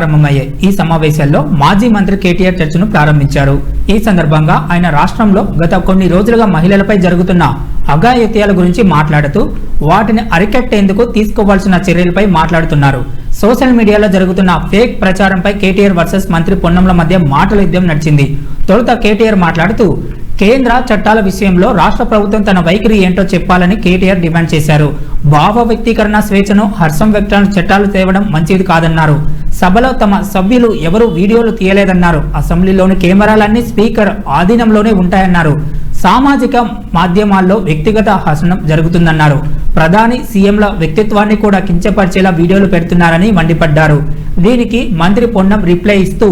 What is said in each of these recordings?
ప్రారంభమయ్యాయి. ఈ సమావేశాల్లో మాజీ మంత్రి కేటీఆర్ చర్చను ప్రారంభించారు. ఈ సందర్భంగా ఆయన రాష్ట్రంలో గత కొన్ని రోజులుగా మహిళలపై జరుగుతున్న అఘాయిత్యాల గురించి మాట్లాడుతూ వాటిని అరికట్టేందుకు తీసుకోవాల్సిన చర్యలపై మాట్లాడుతున్నారు. సోషల్ మీడియాలో జరుగుతున్న ఫేక్ ప్రచారంపై కేటీఆర్ వర్సెస్ మంత్రి పొన్నంల మధ్య మాటల యుద్ధం నడిచింది. తొలుత కేటీఆర్ మాట్లాడుతూ కేంద్ర చట్టాల విషయంలో రాష్ట్ర ప్రభుత్వం తన వైఖరి ఏంటో చెప్పాలని కేటీఆర్ డిమాండ్ చేశారు. భావ వ్యక్తీకరణ స్వేచ్ఛను హర్షం వ్యక్తాలను చట్టాలు తేవడం మంచిది కాదన్నారు. సభలో తమ సభ్యులు ఎవరు వీడియోలు తీయలేదన్నారు. అసెంబ్లీలోని కెమెరాలన్నీ స్పీకర్ ఆధీనంలోనే ఉంటాయన్నారు. సామాజిక మాధ్యమాల్లో వ్యక్తిగత హసనం జరుగుతుందన్నారు. ప్రధాని సీఎంల వ్యక్తిత్వాన్ని కూడా కించపరిచేలా వీడియోలు పెడుతున్నారని మండిపడ్డారు. దీనికి మంత్రి పొన్నం రిప్లై ఇస్తూ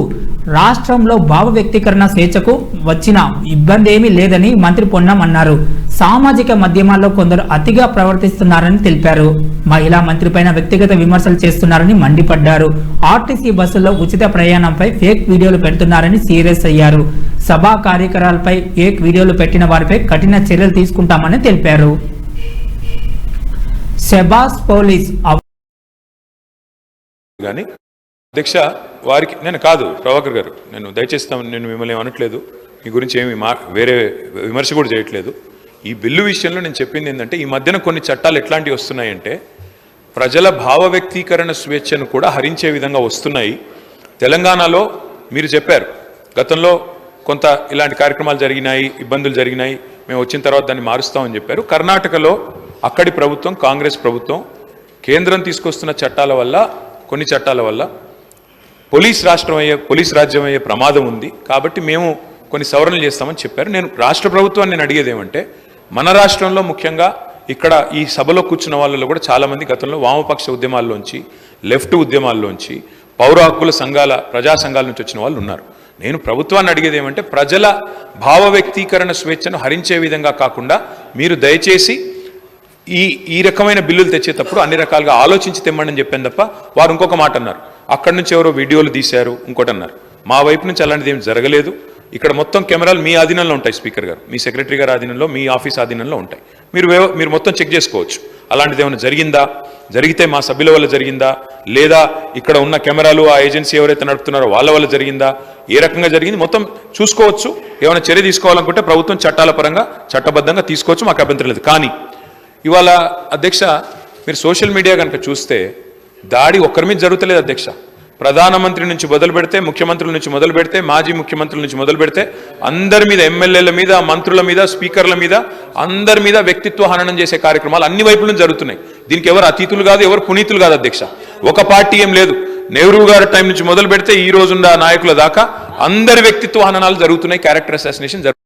రాష్ట్రంలో భావ వ్యక్తీకరణ స్వేచ్ఛకు వచ్చిన ఇబ్బంది ఏమీ లేదని మంత్రి పొన్నం అన్నారు. సామాజిక మాధ్యమాల్లో కొందరు అతిగా ప్రవర్తిస్తున్నారని తెలిపారు. మహిళా మంత్రిపైన వ్యక్తిగత విమర్శలు చేస్తున్నారని మండిపడ్డారు. ఆర్టీసీ బస్సుల్లో ఉచిత ప్రయాణంపై ఫేక్ వీడియోలు పెడుతున్నారని సీరియస్ అయ్యారు. సభా కార్యక్రమాలపై ఫేక్ వీడియోలు పెట్టిన వారిపై కఠిన చర్యలు తీసుకుంటామని తెలిపారు. సెబాస్ పోలీస్ కానీ దీక్ష వారికి నేను కాదు ప్రభాకర్ గారు. నేను దయచేసి నేను మిమ్మల్ని అనట్లేదు. మీ గురించి ఏమి మా వేరే విమర్శ కూడా చేయట్లేదు. ఈ బిల్లు విషయంలో నేను చెప్పింది ఏంటంటే ఈ మధ్యన కొన్ని చట్టాలు ఎట్లాంటివి వస్తున్నాయంటే ప్రజల భావ వ్యక్తీకరణ స్వేచ్ఛను కూడా హరించే విధంగా వస్తున్నాయి. తెలంగాణలో మీరు చెప్పారు గతంలో కొంత ఇలాంటి కార్యక్రమాలు జరిగినాయి ఇబ్బందులు జరిగినాయి మేము వచ్చిన తర్వాత దాన్ని మారుస్తామని చెప్పారు. కర్ణాటకలో అక్కడి ప్రభుత్వం కాంగ్రెస్ ప్రభుత్వం కేంద్రం తీసుకొస్తున్న చట్టాల వల్ల కొన్ని చట్టాల వల్ల పోలీస్ రాష్ట్రం అయ్యే పోలీస్ రాజ్యం అయ్యే ప్రమాదం ఉంది. కాబట్టి మేము కొన్ని సవరణలు చేస్తామని చెప్పారు. నేను రాష్ట్ర ప్రభుత్వాన్ని నేను అడిగేది ఏమంటే మన రాష్ట్రంలో ముఖ్యంగా ఇక్కడ ఈ సభలో కూర్చున్న వాళ్ళలో కూడా చాలామంది గతంలో వామపక్ష ఉద్యమాల్లోంచి లెఫ్ట్ ఉద్యమాల్లోంచి పౌర హక్కుల సంఘాల ప్రజా సంఘాల నుంచి వచ్చిన వాళ్ళు ఉన్నారు. నేను ప్రభుత్వాన్ని అడిగేది ఏమంటే ప్రజల భావ వ్యక్తీకరణ స్వేచ్ఛను హరించే విధంగా కాకుండా మీరు దయచేసి ఈ ఈ రకమైన బిల్లులు తెచ్చేటప్పుడు అన్ని రకాలుగా ఆలోచించి తెమ్మని చెప్పాను తప్ప వారు ఇంకొక మాట అన్నారు. అక్కడి నుంచి ఎవరో వీడియోలు తీశారు ఇంకోటి అన్నారు. మా వైపు నుంచి అలాంటిది ఏం జరగలేదు. ఇక్కడ మొత్తం కెమెరాలు మీ ఆధీనంలో ఉంటాయి స్పీకర్ గారు. మీ సెక్రటరీ గారి ఆధీనంలో మీ ఆఫీస్ ఆధీనంలో ఉంటాయి. మీరు మీరు మొత్తం చెక్ చేసుకోవచ్చు. అలాంటిది ఏమైనా జరిగిందా? జరిగితే మా సభ్యుల వల్ల జరిగిందా? లేదా ఇక్కడ ఉన్న కెమెరాలు ఆ ఏజెన్సీ ఎవరైతే నడుపుతున్నారో వాళ్ళ వల్ల జరిగిందా? ఏ రకంగా జరిగింది? మొత్తం చూసుకోవచ్చు. ఏమైనా చర్య తీసుకోవాలనుకుంటే ప్రభుత్వం చట్టాల పరంగా చట్టబద్ధంగా తీసుకోవచ్చు. మాకు అభ్యంతరం లేదు. కానీ ఇవాళ అధ్యక్ష మీరు సోషల్ మీడియా కనుక చూస్తే దాడి ఒక్కరి మీద జరుగుతలేదు అధ్యక్ష. ప్రధానమంత్రి నుంచి మొదలు పెడితే ముఖ్యమంత్రుల నుంచి మొదలు పెడితే మాజీ ముఖ్యమంత్రుల నుంచి మొదలు పెడితే అందరి మీద ఎమ్మెల్యేల మీద మంత్రుల మీద స్పీకర్ల మీద అందరి మీద వ్యక్తిత్వ హననం చేసే కార్యక్రమాలు అన్ని వైపుల నుంచి జరుగుతున్నాయి. దీనికి ఎవరు అతీతులు కాదు ఎవరు పునీతులు కాదు అధ్యక్ష. ఒక పార్టీ ఏం లేదు. నెహ్రూ గారి టైం నుంచి మొదలు పెడితే ఈ రోజున్న నాయకుల దాకా అందరి వ్యక్తిత్వ హననాలు జరుగుతున్నాయి క్యారెక్టర్ అసాసినేషన్ జరుగుతుంది